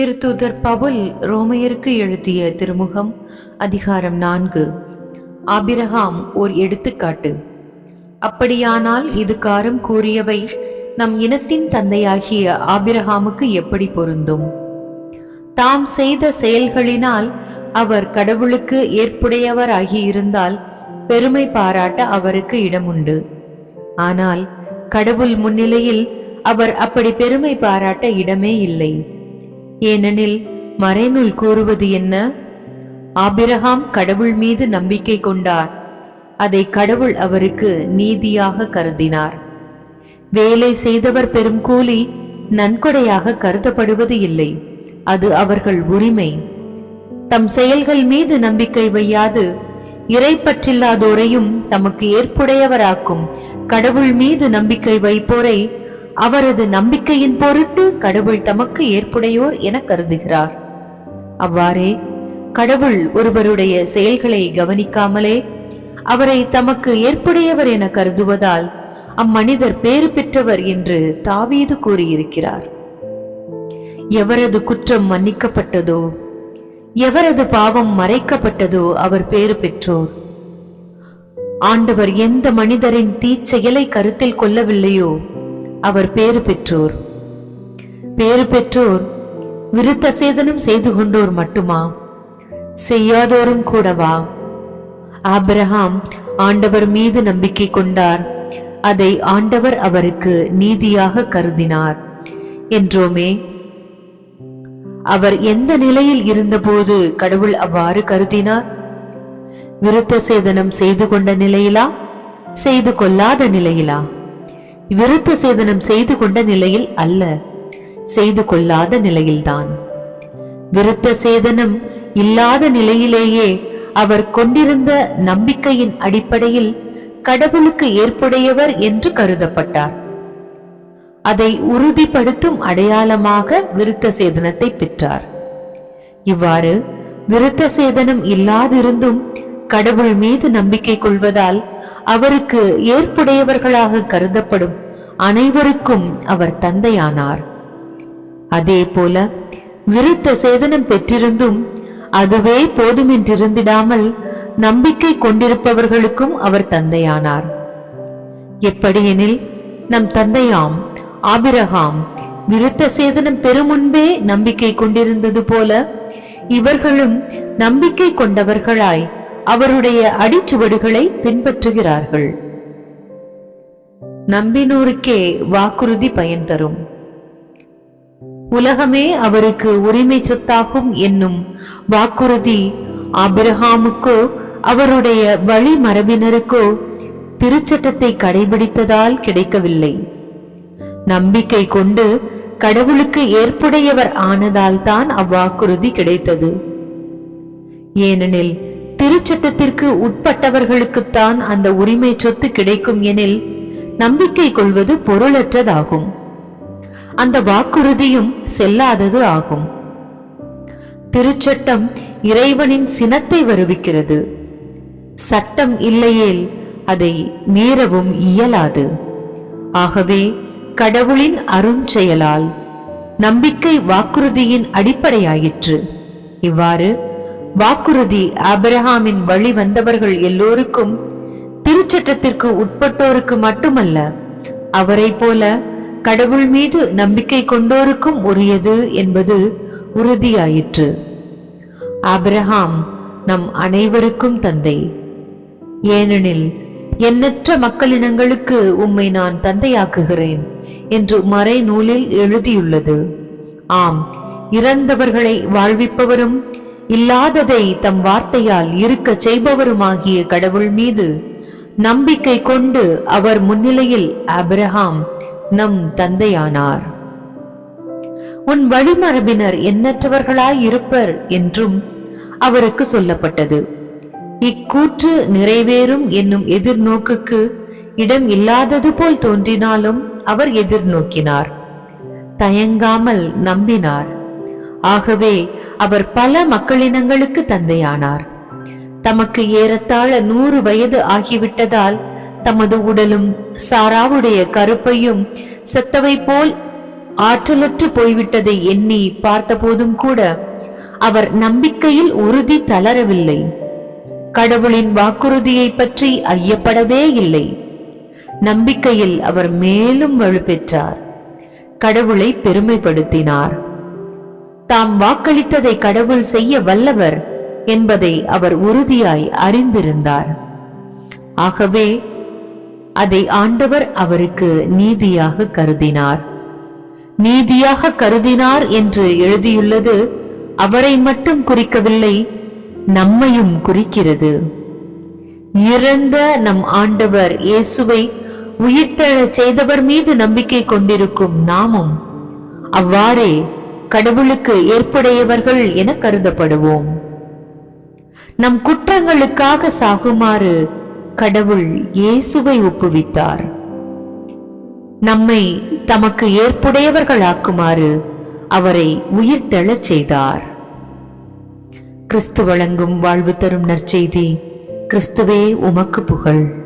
திருத்தூதர் பவுல் ரோமையருக்கு எழுதிய திருமுகம் அதிகாரம் நான்கு. ஆபிரகாம் ஓர் எடுத்துக்காட்டு. அப்படியானால் இதுகாரம் கூறியவை நம் இனத்தின் தந்தையாகிய ஆபிரகாமுக்கு எப்படி பொருந்தும்? தாம் செய்த செயல்களினால் அவர் கடவுளுக்கு ஏற்புடையவராகி இருந்தால் பெருமை பாராட்ட அவருக்கு இடமுண்டு. ஆனால் கடவுள் முன்னிலையில் அவர் அப்படி பெருமை பாராட்ட இடமே இல்லை. ஏனெனில் மறைநூல் கூறுவது என்ன? ஆபிரகாம் கடவுள் மீது நம்பிக்கை கொண்டார். அதை கடவுள் அவருக்கு நீதியாக கருதினார். வேலை செய்தவர் பெறும் கூலி நன்கொடையாக கருதப்படுவது இல்லை. அது அவர்கள் உரிமை. தம் செயல்கள் மீது நம்பிக்கை வையாது. இறைப்பற்றில்லாதோரையும் தமக்கு ஏற்புடையவராக்கும். கடவுள் மீது நம்பிக்கை வைப்போரை அவரது நம்பிக்கையின் பொருட்டு கடவுள் தமக்கு ஏற்புடையோர் என கருதுகிறார். அவ்வாறே கடவுள் ஒருவருடைய செயல்களை கவனிக்காமலே அவரை தமக்கு ஏற்புடையவர் என கருதுவதால் அம்மனிதர் பேறு பெற்றவர் என்று தாவீது கூறியிருக்கிறார். எவரது குற்றம் மன்னிக்கப்பட்டதோ எவரது பாவம் மறைக்கப்பட்டதோ அவர் பேறு பெற்றோர். ஆண்டவர் எந்த மனிதரின் தீச்செயலை கருத்தில் கொள்ளவில்லையோ அவர் பேறு பெற்றோர். பேறு பெற்றோர் விருத்த சேதனம் செய்து கொண்டோர் மட்டுமா? செய்யாதோரும் கூடவா? ஆபிரகாம் ஆண்டவர் மீது நம்பிக்கை கொண்டார். அதை ஆண்டவர் அவருக்கு நீதியாக கருதினார். என்றோமே அவர் எந்த நிலையில் இருந்தபோது கடவுள் அவ்வாறு கருதினார்? விருத்த சேதனம் செய்து கொண்ட நிலையிலா? செய்து கொள்ளாத நிலையிலா? விருத்த சேதனம் செய்து கொண்ட நிலையில் அல்ல செய்து கொள்ளாத நிலையில்தான். விருத்த சேதனம் இல்லாத நிலையிலேயே அவர் கொண்டிருந்த நம்பிக்கையின் அடிப்படையில் கடவுளுக்கு ஏற்புடையவர் என்று கருதப்பட்டார். அதை உறுதிப்படுத்தும் அடையாளமாக விருத்த சேதனத்தை பெற்றார். இவ்வாறு விருத்த சேதனம் இல்லாதிருந்தும் கடவுள் மீது நம்பிக்கை கொள்வதால் அவருக்கு ஏற்புடையவர்களாக கருதப்படும் அனைவருக்கும் அவர் தந்தையானார். அதே போல விருத்த சேதனம் பெற்றிருந்தும் அதுவே போதுமென்றிருந்திடாமல் நம்பிக்கை கொண்டிருப்பவர்களுக்கும் அவர் தந்தையானார். எப்படியெனில் நம் தந்தையாம் ஆபிரகாம் விருத்த சேதனம் பெறும் முன்பே நம்பிக்கை கொண்டிருந்தது போல இவர்களும் நம்பிக்கை கொண்டவர்களாய் அவருடைய அடிச்சுவடுகளை பின்பற்றுகிறார்கள். நம்பினோருக்கே வாக்குறுதி பயன் தரும். உலகமே அவருக்கு உரிமை சொத்தாகும் என்னும் வாக்குறுதி ஆபிரகாமுக்கோ அவருடைய வழி மரபினருக்கோ திருச்சட்டத்தை கடைபிடித்ததால் கிடைக்கவில்லை. நம்பிக்கை கொண்டு கடவுளுக்கு ஏற்புடையவர் ஆனதால் தான் அவ்வாக்குறுதி கிடைத்தது. ஏனெனில் திருச்சட்டத்திற்கு உட்பட்டவர்களுக்குத்தான் அந்த உரிமை சொத்து கிடைக்கும் எனில் நம்பிக்கை கொள்வது பொருளற்றதாகும். அந்த வாக்குறுதியும் செல்லாதது ஆகும். திருச்சட்டம் இறைவனின் சினத்தை வருவிக்கிறது. சட்டம் இல்லையேல் அதை மீறவும் இயலாது. ஆகவே கடவுளின் அருஞ்செயலால் நம்பிக்கை வாக்குறுதியின் அடிப்படையாயிற்று. இவ்வாறு வாக்குறுதி அபிரஹாமின் வழி வந்தவர்கள் எல்லோருக்கும் திருச்சட்டத்திற்கு உட்பட்டோருக்கு மட்டுமல்ல அவரை போல கடவுள் மீது நம்பிக்கை கொண்டோருக்கும் உரியது என்பது உறுதியாயிற்று. ஆபிரஹாம் நம் அனைவருக்கும் தந்தை. ஏனெனில் எண்ணற்ற மக்களினங்களுக்கு உம்மை நான் தந்தையாக்குகிறேன் என்று மறை நூலில் எழுதியுள்ளது. ஆம் இறந்தவர்களை வாழ்விப்பவரும் இல்லாததை தம் வார்த்தையால் இருக்கச் செய்பவருமாகிய கடவுள் மீது நம்பிக்கை கொண்டு அவர் முன்னிலையில் அப்ரஹாம் நம் தந்தையானார். உன் வழிமரபினர் எண்ணற்றவர்களாய் இருப்பர் என்றும் அவருக்கு சொல்லப்பட்டது. இக்கூற்று நிறைவேறும் என்னும் எதிர்நோக்குக்கு இடம் இல்லாதது போல் தோன்றினாலும் அவர் எதிர்நோக்கினார். தயங்காமல் நம்பினார். ஆகவே அவர் பல மக்களினங்களுக்கு தந்தையானார். தமக்கு ஏறத்தாழ நூறு வயது ஆகிவிட்டதால் தமது உடலும் சாராவுடைய கருப்பையும் செத்தவை போல் ஆற்றலற்று போய்விட்டதை எண்ணி பார்த்தபோதும் கூட அவர் நம்பிக்கையில் உறுதி தளரவில்லை. கடவுளின் வாக்குறுதியை பற்றி ஐயப்படவே இல்லை. நம்பிக்கையில் அவர் மேலும் வலுப்பெற்றார். கடவுளை பெருமைப்படுத்தினார். தாம் வாக்களித்ததை கடவுள் செய்ய வல்லவர் என்பதை அவர் உறுதியாய் அறிந்திருந்தார். ஆகவே அதை ஆண்டவர் அவருக்கு நீதியாக கருதினார். நீதியாக கருதினார் என்று எழுதியுள்ளது அவரை மட்டும் குறிக்கவில்லை நம்மையும் குறிக்கிறது. இறந்த நம் ஆண்டவர் இயேசுவை உயிர்த்தெழச் செய்தவர் மீது நம்பிக்கை கொண்டிருக்கும் நாமும் அவ்வாறே கடவுளுக்கு ஏற்புடையவர்கள் என கருதப்படுவோம். நம் குற்றங்களுக்காக சாகுமாறு கடவுள் இயேசுவை ஒப்புவித்தார். நம்மை தமக்கு ஏற்புடையவர்களாக்குமாறு அவரை உயிர்த்தெழச் செய்தார். கிறிஸ்து வழங்கும் வாழ்வு தரும் நற்செய்தி கிறிஸ்துவே உமக்கு புகழ்.